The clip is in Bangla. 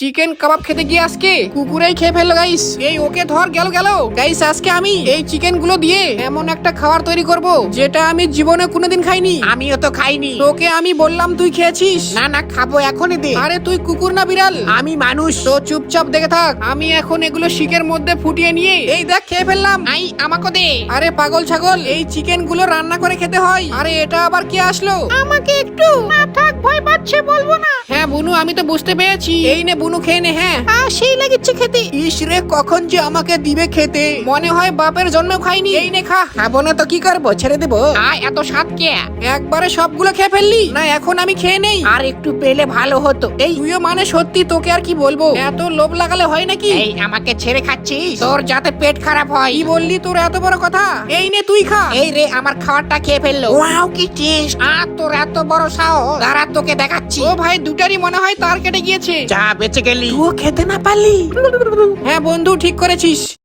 চিকেন কাবাব খেতে গিয়ে আজকে কুকুরেই খেয়ে ফেলল গাইস এই ওকে ধর গেল গেল। গাইস আজকে আমি এই চিকেনগুলো দিয়ে এমন একটা খাবার তৈরি করব যেটা আমি জীবনে কোনোদিন খাইনি। আমিও তো খাইনি। তোকে আমি বললাম তুই খেয়েছিস? না না খাব এখনই দে। আরে তুই কুকুর না বিড়াল? আমি মানুষ। তো চুপচাপ দেখে থাক আমি এখন এগুলো শিকের মধ্যে ফুটিয়ে নিয়ে এই দেখ খেয়ে ফেললাম। আই আমাকে দে। আরে পাগল ছাগল এই চিকেনগুলো রান্না করে খেতে হয়। আরে এটা আবার কে আসলো? আমাকে একটু না থাক ভয় পাচ্ছে বলব না। হ্যাঁ বুনু আমি তো বুঝতে পেরেছি। এই নে বুনু খেয়ে নে হ্যাঁ। আ সেই লাগিচ্ছে খেতে। ইস রে কখন যে আমাকে দিবে খেতে। মনে হয় বাপের জন্ম খাইনি। এই নে খা। খাব না তো কি করব? ছেড়ে দেবো? আ এত স্বাদ কে? একবারে সবগুলো খেয়ে ফেললি? না এখন আমি খেয়ে নেই। আর একটু পেলে ভালো হতো। এই তুইও মানে সত্যি তোকে আর কি বলব? এত লোভ লাগালে হয় নাকি? এই আমাকে ছেড়ে খাচ্ছিস? তোর যাতে পেট খারাপ হয়। কি বললি তোর এত বড় কথা? এই নে তুই খা। এই রে আমার খাবারটা খেয়ে ফেলল। ওয়াও কি টেস্ট। আর তোর এত বড় সাহস। দাঁড়া তোকে দেখাচ্ছি। ও ভাই দুটারই মনে হয় তার কেটে গিয়েছে। যা বেঁচে গেলি। ও খেতে না পারলি? হ্যাঁ বন্ধু ঠিক করেছিস।